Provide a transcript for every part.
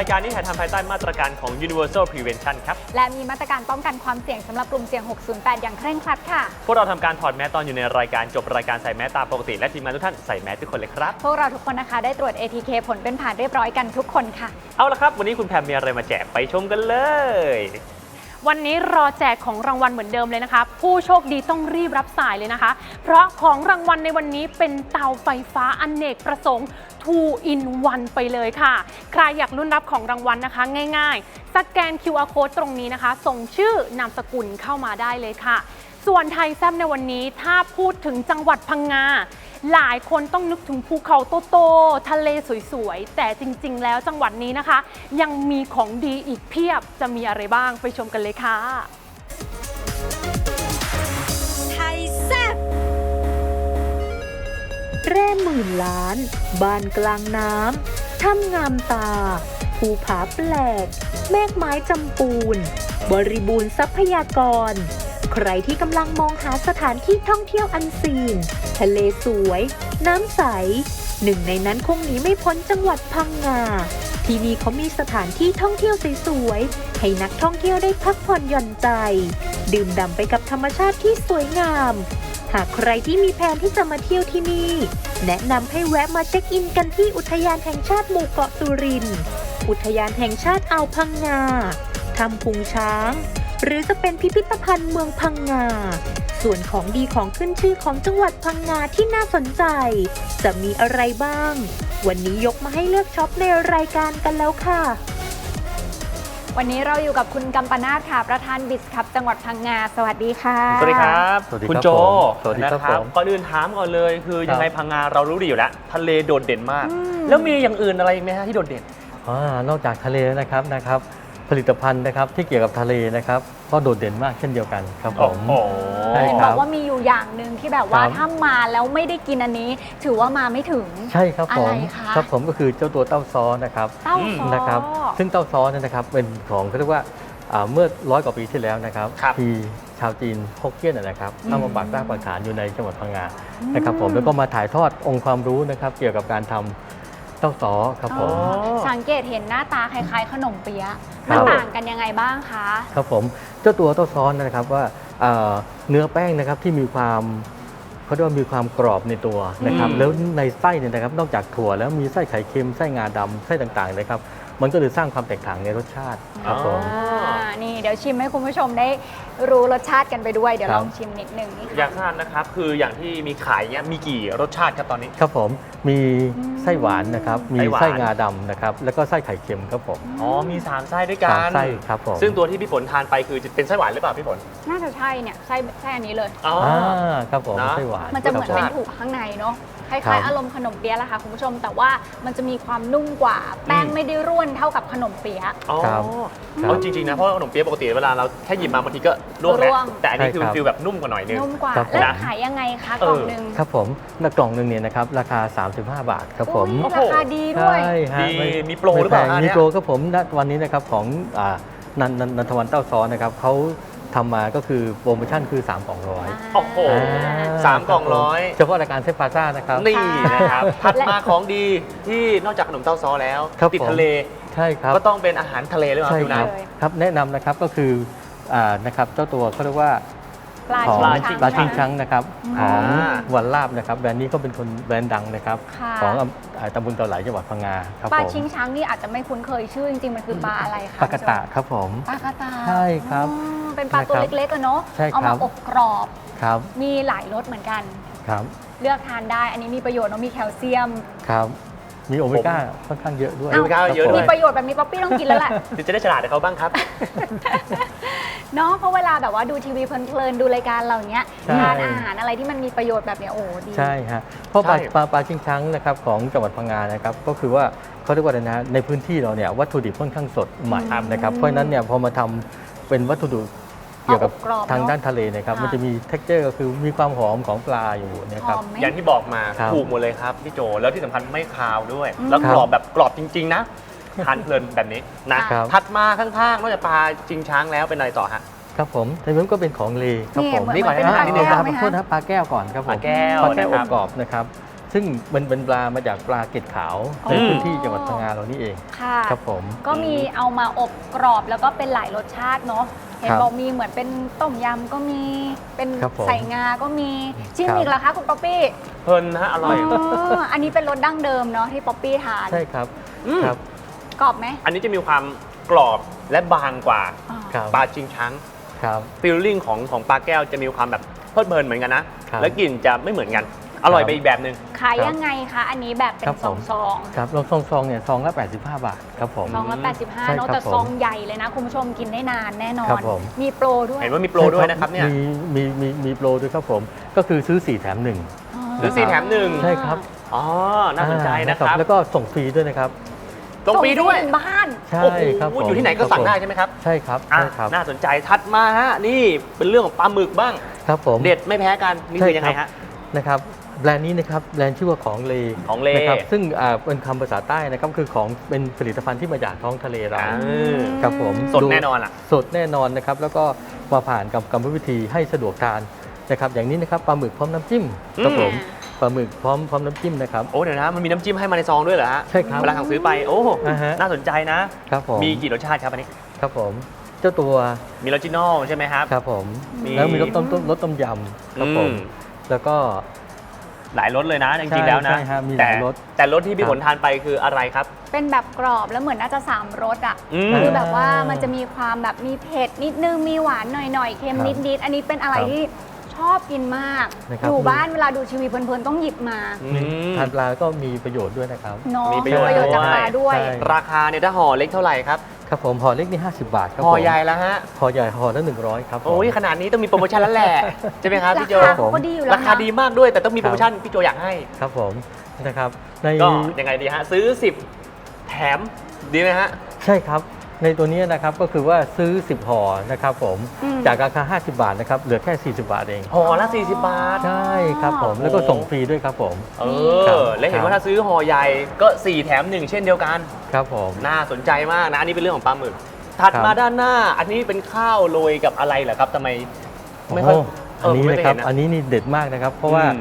ายการนี้ถ่ายทำภายใต้มาตรการของ Universal Prevention ครับ และมีมาตรการป้องกันความเสี่ยงสำหรับกลุ่มเสี่ยง 608 อย่างเคร่งครัดค่ะ พวกเราทำการถอดแมสตอนอยู่ในรายการจบรายการใส่แมสตามปกติ และทีมงานทุกท่านใส่แมสทุกคนเลยครับ พวกเราทุกคนนะคะได้ตรวจ ATK ผลเป็นผ่านเรียบร้อยกันทุกคนค่ะ เอาละครับ วันนี้คุณแพมมีอะไรมาแจกไปชมกันเลย วันนี้รอแจกของรางวัลเหมือนเดิมเลยนะคะ ผู้โชคดีต้องรีบรับสายเลยนะคะ เพราะของรางวัลในวันนี้เป็นเตาไฟฟ้าอเนกประสงค์ 2 in 1 ไปเลยค่ะ ใครอยากรุ่นรับของรางวัลนะคะ ง่ายๆ สแกน QR code ตรงนี้นะคะ ส่งชื่อนามสกุลเข้ามาได้เลยค่ะ ส่วนไทยแซมในวันนี้ถ้าพูดถึงจังหวัดพังงาหลายคนต้องนึกถึงภูเขาโตๆทะเลสวยๆ แต่จริงๆ แล้วจังหวัดนี้นะคะ ยังมีของดีอีกเพียบจะมีอะไรบ้างไปชมกันเลยค่ะ แร่หมื่นล้าน บ้านกลางน้ำถ้ำงามตา ภูผาแปลกเมฆไม้จำปูน บริบูรณ์ทรัพยากร ใครที่กำลังมองหาสถานที่ท่องเที่ยวอันซีน ทะเลสวย น้ำใส หนึ่งในนั้นคงหนีไม่พ้นจังหวัดพังงาที่นี่เขามีสถานที่ท่องเที่ยวสวยๆ ให้นักท่องเที่ยวได้พักผ่อนหย่อนใจ ดื่มด่ำไปกับธรรมชาติที่สวยงาม หากใครที่มีแผนที่จะมาเที่ยวที่นี่ แนะนำให้แวะมาเช็คอินกันที่อุทยานแห่งชาติหมู่เกาะสุรินทร์อุทยานแห่งชาติอ่าวพังงาถ้ำพุงช้าง หรือจะเป็นพิพิธภัณฑ์เมืองพังงา ส่วนของดีของขึ้นชื่อของจังหวัดพังงาที่น่าสนใจ จะมีอะไรบ้าง วันนี้ยกมาให้เลือกช็อปในรายการกันแล้วค่ะ วันนี้เราอยู่กับคุณกัมปนาทค่ะ ประธานบิสคับจังหวัดพังงา สวัสดีค่ะ สวัสดีครับสวัสดีคุณครับโจผมสวัสดีครับนะผมก่อนอื่นถามก่อนเลยคือครับ ยังไงพังงาเรารู้ดีอยู่แล้วทะเลโดดเด่นมาก อืม แล้วมีอย่างอื่นอะไรอีกไหมฮะที่โดดเด่นอ่านอกจากทะเลแล้วนะครับนะครับ ผลิตภัณฑ์นะครับที่เกี่ยวกับทะเลนะครับก็โดดเด่นมากเช่นเดียวกันครับผมโอ้โห ใช่เห็นครับอบกว่ามีอยู่อย่างหนึ่งที่แบบว่าครับ ถ้ามาแล้วไม่ได้กินอันนี้ ถือว่ามาไม่ถึง ใช่ครับผมอะไรคะ ครับผมก็คือเจ้าตัวเต้าซ้อนะครับเต้าอืมซ้อนะครับ ซึ่งเต้าซ้อเนี่ยนะครับเป็นของเขาเรียกว่าอ่าเมื่อร้อยกว่าปีที่แล้วนะครับครับที่ชาวจีนฮกเกี้ยนนะนะครับเข้ามาปักรากปักฐานอยู่ในจังหวัดพังงาอืมนะครับผมแล้วก็มาถ่ายทอดองค์ความรู้นะครับเกี่ยวกับการทำเต้าซ้อครับผม อ๋อสังเกตเห็นหน้าตาคล้ายๆ ขนมเปี๊ยะครั มันบต่างกันยังไงบ้างคะครับผมเจ้าตัวเต้าซ้อนนะครับว่าเอ่อเนื้อแป้งนะครับที่มีความเขาเรียกว่ามีความกรอบในตัวนะครับอืมแล้วในไส้เนี่ยนะครับนอกจากถั่วแล้วมีไส้ไข่เค็มไส้งาดำไส้ต่างๆนะครับ มันก็เลยสร้างความแตกต่างในรสชาติครับผม อ่านี่เดี๋ยวชิมให้คุณผู้ชมได้รู้รสชาติกันไปด้วย เดี๋ยวครัลบ องชิมนิดนึงนี่อยาค่ะ กทราบนะครับ คืออย่างที่มีขายเนี้ยมีกี่รสชาติครับตอนนี้ ครับผมมีอืมไส้หวานนะครับ มีไส้หวาน ไส้งาดำนะครับ แล้วก็ไส้ไข่เค็มครับผมอ๋อมีสามไส้ด้วยกัสามนไส้ครับผมซึ่งตัวที่พี่ฝนทานไปคือจะเป็นไส้หวานหรือเปล่าพี่ฝนน่าจะใช่เนี่ยใช่ใช่อันนี้เลย อ๋อ อ่าครับผมนะ ไส้หวานมันจะเหมือนครับเป็นผถูกข้างในเนาะ คครัล้ายบๆอารมณ์ขนมเปี๊ยะแหละค่ะคุณผู้ชม แต่ว่ามันจะมีความนุ่มกว่า แป้งอืมไม่ได้ร่วนเท่ากับขนมเปี๊ยะ อ๋อครับเอาจริงๆนะเพราะว่าขนมเปี๊ยะปกติเวลาเราแค่หยิบมาบางทีก็ร่วงแล้วร่วง แต่อันนี้คือใช่ครับฟิลแบบนุ่มกว่าหน่อยนึง นุ่มกว่า ครับผมแล้วขายยังไงคะกล่องหนึ่งครับผมแล้วกล่องหนึ่งเนี่ยนะครับราคา 35 บาทครับผมอุ๊ยโอ้โหราคาดีด้วย ใช่ฮะมีไมีโปรหรือเปล่าไแพงฮะเนี่มีย โปรครับผมณวันนี้นะครับของอ่านันนันนันทวันเต้าซ้อนนะครับเขา ทำมาก็คือโปรโมชั่นคือ 3 กล่องร้อย โอ้โหสามกล่องร้อย เฉพาะรายการเซฟพาซ่านะครับ นี่นะครับถัดมาของดีที่นอกจากขนมเต้าซ้อแล้ว ครับติดผม ทะเล ใช่ครับ ก็ต้องเป็นอาหารทะเลหรือเปล่าใช่พี่คนะรับครับแนะนำนะครับก็คืออ่านะครับเจ้าตัวเขาเรียกว่า ปลาของชิงปลาช้ชิงงช้างนะครับอืมของอ่าวันลาบนะครับแบรนด์นี้ก็เป็นคนแบรนด์ดังนะครับ ค่ะ ของอำอ่าตำบลเกาไหลจังหวัดพังงาครับปลาผมชิงช้างนี่อาจจะไม่คุ้นเคยชื่อจริงๆมันคือปลาอะไรคะปลากระตะครับผม ปลากระตาใช่ครับอืมเป็นปลาตัวนะครับเล็กๆอะเนาะใช่เอาครัมาบอบกรอบครับมีหลายรสเหมือนกัน ครับเลือกทานได้ อันนี้มีประโยชน์เนาะมีแคลเซียม ครับ มีโอเมก้าค่อนข้างเยอะด้วยโอเมก้าเยอะคบด้ผวมีประโยชน์แบบนี้ป๊อปปี้ต้องกินแล้วแหละ เดี๋ยวจะได้ฉลาดกับเขาบ้างครับ เนาะเพราะเวลาแบบว่าดูทีวีเพลินๆดูรายการเราเนี้ยใช่ ทานอาหารอะไรที่มันมีประโยชน์แบบเนี้ยโอ้ดี ใช่ฮะเพราะปลาใช่ ปลาปลาชิงช้างนะครับของจังหวัดพังงานะครับก็คือว่าเขาเรียกว่าอะไรนะฮะในพื้นที่เราเนี่ยวัตถุดิบค่อนข้างสดใหม่ครับ นะครับเพราะฉะนั้นเนี่ยพอมาทำเป็นวัตถุดิบ เกี่ยวกับเอาอบกรอบทางเนอะด้านทะเลนะครับ ค่ะ มันจะมี t e x t อร์ก็คือมีความหอมของปลาอยู่นะหครับอมไหม อย่างที่บอกมาครับถูกหมดเลยครับพี่โจ แล้วที่สำคัญไม่คาวด้วย อืมแล้วกรอบแบบกรอบจริง ๆ นะทานเพลินแบบนี้นะครับ ถัดมาข้างๆนอกจากปลาจิงช้างแล้วเป็นอะไรต่อฮะ ครับผมแต่นั้นก็เป็นของเลครับนี่ผมเหมือนนี่ก่อนเป็นนะปลานิดเดี๋นึยวงแก้ควรับไหมขอโทษคะ นะปลาแก้วก่อนครับผมปลาแก้วปลาแก้วนะอครับบกรอบนะครับ ซึ่งมันเป็นปลามาจากปลาเกล็ดขาวอ๋อในพื้นที่จังหวัดพังงาเรานี่เองค่ะ ครับผม ก็มีเอามาอบกรอบแล้วก็เป็นหลายรสชาติเนาะ เห็นครับบอกมีเหมือนเป็นต้มยำก็มี เป็นครับผมใส่งาก็มีจิ้มครับ อีกแล้วคะคุณป๊อปปี้เพลินนะฮะอร่อย อ๋ออันนี้เป็นรสดั้งเดิมเนาะที่ป๊อปปี้ทานใช่ครับอืม ครับกรอบไหมอันนี้จะมีความกรอบและบางกว่าอ๋อ ครับปลาชิงช้างครับ ฟีลลิ่งของของปลาแก้วจะมีความแบบเพลิดเพลินเหมือนกันนะ ครับ แล้วกลิ่นจะไม่เหมือนกัน อร่อยครับไปอีกแบบหนึ่งขายยังไงคะอันนี้แบบเป็นครับซผองมซองครับลงซองซองเนี่ยซองละ85 บาทครับผม ซองละใช่85เนาะครับแต่ซองผมใหญ่เลยนะ คุณผู้ชมกินได้นานแน่นอครัน บผม มีโปรด้วยเห็นว่ามีโปรด้วยนะครับเนี่ยมีมีมีมีโปรด้วยครับผม ก็คือซื้อ 4 แถม1อ๋อหรือสี่แถมหนึ่งใช่ครับ อ๋อน่าสนใจนะครับแล้วก็ส่งฟรีด้วยนะครับ ตรงปีด้วยส่งถึงบ้าน ใช่โอ้โหครับผมอยู่ที่ไหนก็สั่งได้ใช่ไหมครับใช่ครับอะใช่ครับน่าสนใจทัดมาฮะนี่เป็นเรื่องของปลาหมึกบ้าง ครับผม เด็ดไม่แพ้กันนี่คือยังไงฮะนะครับ แบรนด์นี้นะครับแบรนด์ชื่อว่าของเลของเลนะครับซึ่งอ่าเป็นคำภาษาใต้นะครับคือของเป็นผลิตภัณฑ์ที่มาจากท้องทะเลเราอ่า ครับผมสดแน่นอนล่ะ สดแน่นอนนะครับแล้วก็มาผ่านกับกรรมวิธีให้สะดวกทานนะครับอย่างนี้นะครับปลาหมึกพร้อมน้ำจิ้มครับอืมผมปลาหมึกพร้อมพร้อมน้ำจิ้มนะครับ โอ้เดี๋ยวนะมันมีน้ำจิ้มให้มาในซองด้วยเหรอฮะใช่ครับเวลาสั่งซื้อไปโอ้อ่าฮะ น่าสนใจนะ ครับผมมีกี่รสชาติครับอันนี้ ครับผมเจ้าตัวมีออริจินอลใช่ไหมครับ ครับผมมี แล้วมีรสต้มต้มรสต้มยำครับผม อืม แล้วก็ หลายรสเลยนะจริงๆแล้วนะใช่ฮะมีหแต่ลายรสแต่รสที่พี่ครับฝนทานไปคืออะไรครับ เป็นแบบกรอบแล้วเหมือนน่าจะสามรสอะอืม คือแบบว่ามันจะมีความแบบมีเผ็ดนิดนึงมีหวานหน่อยๆเค็มครับนิดๆอันนี้เป็นอะไรครับที่ชอบกินมาก นะครับ อยู่บ้านเวลาดูทีวีเพลินๆต้องหยิบมาอืม ทานปลาก็มีประโยชน์ด้วยนะครับ เนาะมีประโยชน์จากปลาด้วย ใช่ ราคาเนี่ยถ้าห่อเล็กเท่าไหร่ครับ ครับผมห่อเล็กนี่ 50 บาทครับห่อผมใหญ่แล้วฮะห่อใหญ่ห่อละ100 ครับผม โอ้ยขนาดนี้ต้องมีโปรโมชั่นแล้วแหละ ใช่ไหมครับราพี่โจคาผมก็ดีอยู่แล้วราคานะดีมากด้วยแต่ต้องมีครัโปบรโมชั่นพี่โจอยากให้ครับผมนะครับในก็ยังไงดีฮะซื้อ 10 แถมดีไหมฮะใช่ครับ ในตัวนี้นะครับก็คือว่าซื้อ 10ห่อนะครับผมอืม จากราคา 50 บาทนะครับเหลือแค่ 40 บาทเอง ห่อละ 40 บาท ใช่ครับผมแล้วก็ส่งฟรีด้วยครับผม เอครับอ และเห็นครับว่าถ้าซื้อห่อใหญ่ก็ 4 แถม 1 เช่นเดียวกัน ครับผม น่าสนใจมากนะ อันนี้เป็นเรื่องของปลาหมึก ถัดครับ มาด้านหน้า อันนี้เป็นข้าวโรยกับอะไรเหรอครับทำไม ไม่ค่อยโอ้อันนี้เไม่นะเคยครับเห็นอันนี้นี่เด็ดมากนะครับ เพราะว่าอืม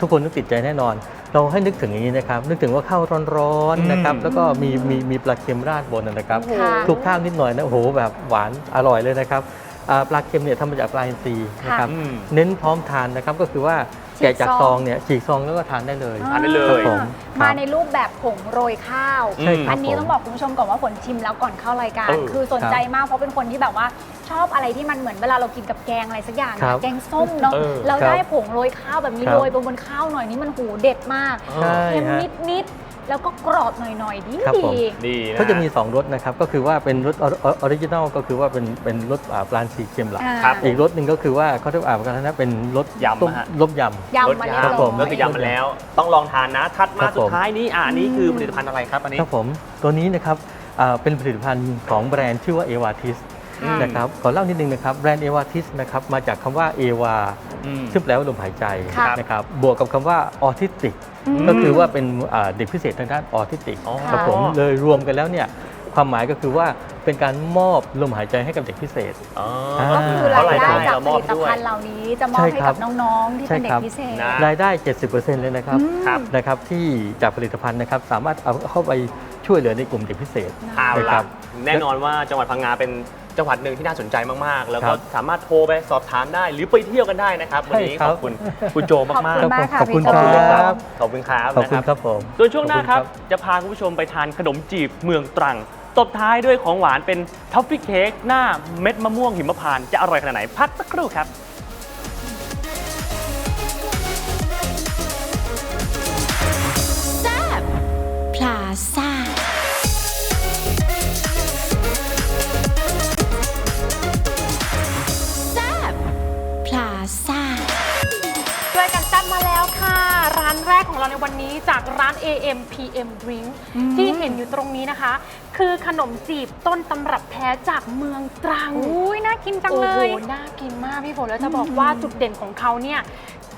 ทุกคนต้องติดใจแน่นอน เราให้นึกถึงอย่างนี้นะครับ นึกถึงว่าข้าวร้อนอืมๆนะครับ แล้วก็มีมีมีปลาเค็มราดบนนะครับค่ะคลุกข้าวนิดหน่อยนะโอ้โหแบบหวานอร่อยเลยนะครับอ่าปลาเค็มเนี่ยทำมาจากปลาอินทรีนะครับอืมเน้นพร้อมทานนะครับก็คือว่าฉีก แกะจากซองซองเนี่ยฉีกซองแล้วก็ทานได้เลย ทานได้เลย ครับผมคมารับในรูปแบบผงโรยข้าว ใช่ครับอันนี้ผม ต้องบอกคุณผู้ชมก่อนว่าฝนชิมแล้วก่อนเข้ารายการ เออ คือสนใจมากเพราะเป็นคนที่แบบว่าชอบอะไรที่มันเหมือนเวลาเรากินกับแกงอะไรสักอย่างครัอะบแกงส้มเนาะเออ เราครับได้ผงโรยข้าวแบบนี้ครับ โรยบนบนข้าวหน่อยนี่มันหูเด็ดมากใช่เค็มฮะ นิดนิดๆ แล้วก็กรอบหน่อยๆดีครับผม ดีดีนะก็จะมี 2รสนะครับ ก็คือว่าเป็นรสออริจินัลก็คือว่าเป็นเป็นรสอ่าปลาสีเค็มหลัก อ่าครับ อีกรสหนึ่งก็คือว่าเขาจะอ่านกันนะเป็นรสยำต้มอะฮะ รสย ยำมารเรียสบคร้รัอบผมก็คือยำมาแล้ว ต้องลองทานนะ ถัดมาครับผมสุดท้ายนี้อ่านี่คือผลิตภัณฑ์อะไรครับอันำนี้ ครับผม ตัวนี้นะครับอ่าเป็นผลิตภัณฑ์ของแบรนด์ชื่อว่าเอวาทิสอืม นะครับขอเล่านิดนึงนะครับแบรนด์เอวาทิสนะครับมาจากคำว่าเอวาอืมซึ่งแปลว่าลมหายใจค่ะนะครับบวกกับคำว่าออทิสติกอืมก็คือว่าเป็นอ่าเด็กพิเศษทางด้านออทิสติกอ๋อครับผมเลยรวมกันแล้วเนี่ยความหมายก็คือว่าเป็นการมอบลมหายใจให้กับเด็กพิเศษอ๋อก็คือเพรายรายได้ได้จากเราผมอบลิตด้วยภัณฑ์เหล่านี้จะมอบใช่ให้ครักับบน้องๆที่เป็นเด็ใช่ครักบพิเศษนะรายได้ 70%เลยนะครับอืมครับนะครับที่จากผลิตภัณฑ์นะครับสามารถเอาเข้าไปช่วยเหลือในกลุ่มเด็กพิเศษเอานะคล่ะรับแน่นอนว่าจังหวัดพังงาเป็น จังหวัดหนึ่งที่น่าสนใจมากๆ แล้วก็ครับสามารถโทรไปสอบถามได้หรือไปเที่ยวกันได้นะครับ วันนี้ใช่ครัขบอบคุณคุณโจมากขอบคุณๆมากค่ะขอบคุณพี่โจครับขอบคุณครับขอบคุณนะครับผมส่วนช่วงหน้าครับขอบณจะพาคุณผู้ชมไปทานขนมจีบเมืองตรังตบท้ายด้วยของหวานเป็นท็อฟฟี่เค้กหน้าเม็ดมะม่วงหิมพานต์จะอร่อยขนาดไหนพักสักครู่ครับ วันนี้จากร้าน AM PM Drink อืมที่เห็นอยู่ตรงนี้นะคะ คือขนมจีบต้นตำรับแท้จากเมืองตรังอุ้ยน่ากินจังโอ้เลโหยน่ากินมากพี่ฝนแล้วจะบอกว่าจุดเด่นของเขาเนี่ย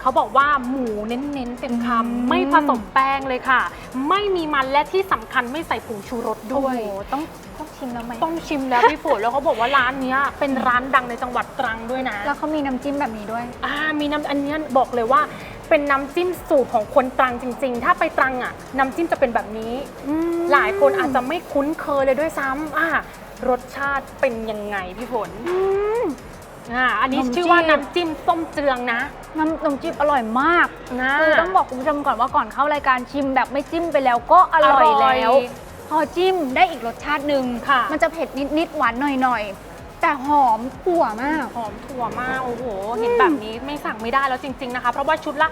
เขาบอกว่าหมูเน้นๆเต็มคอืมำไม่ผสมแป้งเลยค่ะ ไม่มีมันและที่สำคัญไม่ใส่ผงชูรสโอ้ด้วยโหต้องต้องชิมแล้วไหมต้องชิมแล้วพี่ฝนแล้วเขาบอกว่าร้านเนี้ยเป็นร้านดังในจังหวัดตรังด้วยนะ แล้วเขามีน้ำจิ้มแบบนี้ด้วย อ่ามีน้ำอันเนี้ยบอกเลยว่า เป็นน้ำจิ้มสูตรของคนตรังจริง ๆ ถ้าไปตรังอะน้ำจิ้มจะเป็นแบบนี้ หลายคนอาจจะไม่คุ้นเคยเลยด้วยซ้ำอะรสชาติเป็นยังไงพี่ฝนอ่าอันนี้น้ำจิ้มชื่อว่าน้ำจิ้มส้มเจืองนะ น้ำนมจิ้มอร่อยมากนะ คือต้องบอกคุณผู้ชมก่อนว่าก่อนเข้ารายการชิมแบบไม่จิ้มไปแล้วก็อร่อยอร่อยแล้ว พอจิ้มได้อีกรสชาติหนึ่งค่ะ มันจะเผ็ดนิดๆหวานหน่อยๆ แต่หอมถั่วมาก หอมถั่วมาก โอ้โห เห็นแบบนี้ไม่สั่งไม่ได้แล้วจริง ๆ นะคะ เพราะว่าชุดละ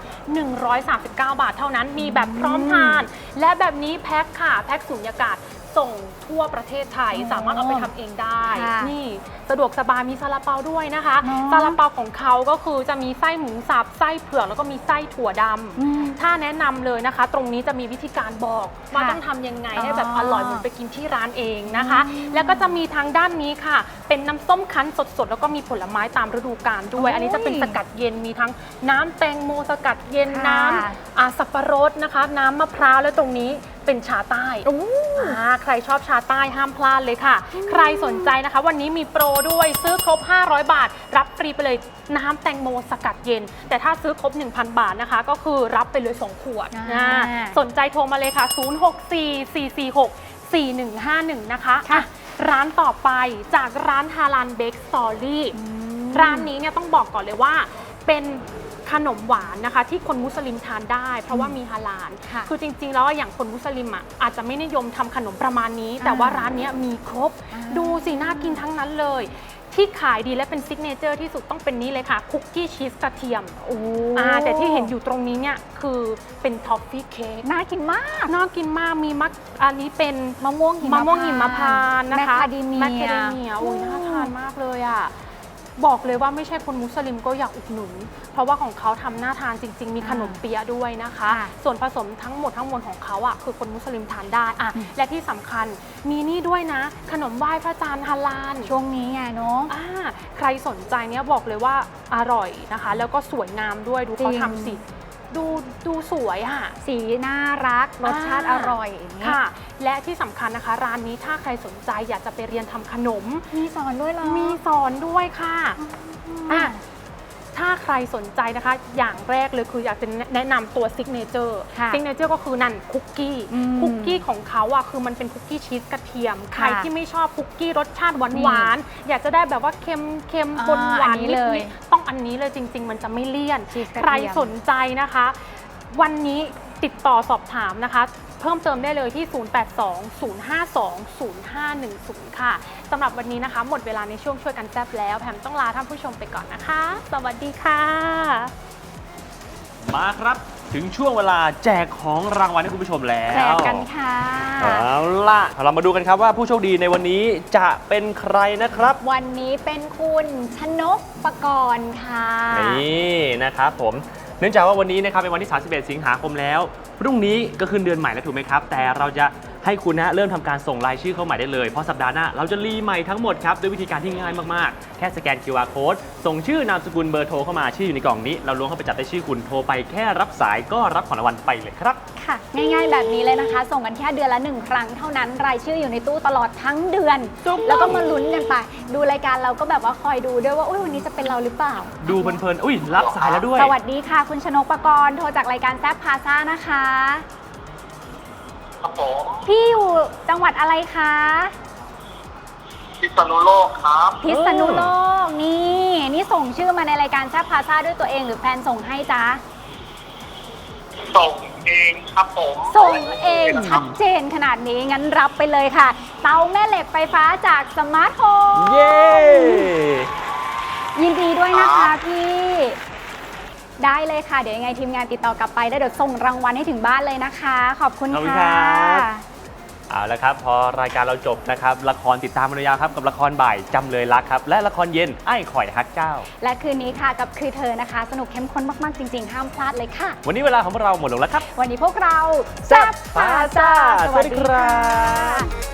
139 บาทเท่านั้น มีแบบพร้อมทาน และแบบนี้แพ็คค่ะ แพ็คสูญญากาศ ส่งทั่วประเทศไทยอ๋อสามารถเอาไปทำเองได้ ค่ะนี่สะดวกสบายมีซาลาเปาด้วยนะคะเนอะซาลาเปาของเขาก็คือจะมีไส้หมูสับไส้เผือกแล้วก็มีไส้ถั่วดำอืมถ้าแนะนำเลยนะคะ ตรงนี้จะมีวิธีการบอกว่าค่ะต้องทำยังไงอ๋อให้แบบอร่อยเหมือนไปกินที่ร้านเองนะคะ แล้วก็จะมีทางด้านนี้ค่ะ เป็นน้ำส้มคั้นสดๆแล้วก็มีผลไม้ตามฤดูกาลด้วย โอ้ยอันนี้จะเป็นสกัดเย็นมีทั้งน้ำแตงโมสกัดเย็นค่ะ น้ำ อ่าสับปะรดนะคะ น้ำมะพร้าวแล้วตรงนี้เป็นชาใต้โอ้อ่าใครชอบชาใต้ห้ามพลาดเลยค่ะ ใครสนใจนะคะ วันนี้มีโปรด้วยซื้อครบ 500 บาท รับฟรีไปเลยน้ำแตงโมสกัดเย็น แต่ถ้าซื้อครบ 1,000 บาทนะคะ ก็คือรับไปเลย 2 ขวดอ่าอ่าสนใจโทรมาเลยค่ะ 0644464151 นะคะค่ะอะร้านต่อไปจากร้านฮาลานเบ k สตอรี่ร้านนี้เนี่ยต้องบอกก่อนเลยว่าเป็น ขนมหวานนะคะที่คนมุสลิมทานได้ เพราะว่ามีฮาลาลค่ะคือจริง ๆ แล้วอย่างคนมุสลิมอะอาจจะไม่นิยมทำขนมประมาณนี้ แต่อ่าว่าร้านเนี้ยมีครบอ่าดูสิน่ากินทั้งนั้นเลย ที่ขายดีและเป็นซิกเนเจอร์ที่สุดต้องเป็นนี้เลยค่ะคุกกี้ชีสกระเทียมโอ้อ่าแต่ที่เห็นอยู่ตรงนี้เนี่ยคือเป็นท็อฟฟี่เค้กน่ากินมากน่ากินมากมีมักอันนี้เป็นมะม่วงหิมมะม่วงหิมพานต์นะคะแมคคาเดเมียแมคคาเดเมียโอ้ยน่าทานมากเลยอะ บอกเลยว่าไม่ใช่คนมุสลิมก็อยากอุดหนุน เพราะว่าของเขาทำน่าทานจริง ๆ มีขนมเปี๊ยะด้วยนะคะค่ะส่วนผสมทั้งหมดทั้งมวลของเขาอะคือคนมุสลิมทานได้อะและที่สำคัญมีนี่ด้วยนะ ขนมไหว้พระจันทร์ฮาลาลช่วงนี้ไงเนาะอ่าใครสนใจเนี่ยบอกเลยว่าอร่อยนะคะ แล้วก็สวยงามด้วยดูเขาจริงทำสิ ดูดูสวยอะสีน่ารัก รสชาติอร่อยอย่างนี้ค่ะ และที่สำคัญนะคะ ร้านนี้ถ้าใครสนใจอยากจะไปเรียนทำขนม มีสอนด้วยเหรอ มีสอนด้วยค่ะอะ ถ้าใครสนใจนะคะ อย่างแรกเลยคืออยากจะแนะนำตัวซิกเนเจอร์ค่ะซิกเนเจอร์ก็คือนั่นคุกกี้อืมคุกกี้ของเขาอะคือมันเป็นคุกกี้ชีสกระเทียม ใครค่ะที่ไม่ชอบคุกกี้รสชาติหวานนี่หวานๆอยากจะได้แบบว่าเค็มเค็มอ่าปนหวานอันนี้นิเลยดๆต้องอันนี้เลยจริง ๆ มันจะไม่เลี่ยน ชีสกระเทียมใครสนใจนะคะ วันนี้ติดต่อสอบถามนะคะ เพิ่มเติมได้เลยที่ 0820520510 ค่ะสำหรับวันนี้นะคะ หมดเวลาในช่วงช่วยกันแซบแล้วแพมต้องลาท่านผู้ชมไปก่อนนะคะ สวัสดีค่ะ มาครับ ถึงช่วงเวลาแจกของรางวัลให้คุณผู้ชมแล้ว แจกกันค่ะ เอาล่ะ เรามาดูกันครับว่าผู้โชคดีในวันนี้จะเป็นใครนะครับ วันนี้เป็นคุณชนกประกรณ์ค่ะ นี่นะครับผม เนื่องจากว่าวันนี้นะครับเป็นวันที่ 31 สิงหาคมแล้ว พรุ่งนี้ก็คือเดือนใหม่แล้วถูกไหมครับ แต่เราจะ ให้คุณนะเริ่มทำการส่งรายชื่อเข้าใหม่ได้เลย เพราะสัปดาห์หน้าเราจะรีใหม่ทั้งหมดครับด้วยวิธีการที่ง่ายมากๆ แค่สแกน QR code ส่งชื่อนามสกุลเบอร์โทรเข้ามาชื่ออยู่ในกล่องนี้ เราล้วงเข้าไปจับได้ชื่อคุณโทรไปแค่รับสายก็รับของรางวัลไปเลยครับค่ะ ง่ายๆแบบนี้เลยนะคะ ส่งกันแค่เดือนละหนึ่งครั้งเท่านั้นรายชื่ออยู่ในตู้ตลอดทั้งเดือนถูกต้องแล้วก็มาลุ้นกันไป ดูรายการเราก็แบบว่าคอยดูด้วยว่าอุ้ยวันนี้จะเป็นเราหรือเปล่า ดูเพลินๆอุ้ยรับสายแล้วด้วย สวัสดีค่ะ คุณชนกประกรณ์โทรจากรายการแซฟพาซ่านะคะ ครับผมพี่อยู่จังหวัดอะไรคะพิษณุโลกครับพิษณุโลกนี่นี่ส่งชื่อมาในรายการแซฟพาซ่าด้วยตัวเองหรือแฟนส่งให้จ๊ะส่งเองครับผมส่งเองชัดเจนขนาดนี้งั้นรับไปเลยค่ะ เตาแม่เหล็กไฟฟ้าจากสมาร์ทโฮมเย้ยินดีด้วยนะคะพี่ ได้เลยค่ะ เดี๋ยวยังไงทีมงานติดต่อกลับไปได้เดี๋ยวส่งรางวัลให้ถึงบ้านเลยนะคะ ขอบคุณขอบคุณค่ะครับเอาละครับ พอรายการเราจบนะครับ ละครติดตามมายาวครับ กับละครบ่ายจำเลยรักครับ และละครเย็นไอ้ข่อยฮักเจ้า และคืนนี้ค่ะกับคือเธอนะคะ สนุกเข้มข้นมากๆจริง ๆ ห้ามพลาดเลยค่ะ วันนี้เวลาของเราหมดลงแล้วครับ วันนี้พวกเราแซ่บพาซ่าสวัสดีสวัสดีครัค่ะ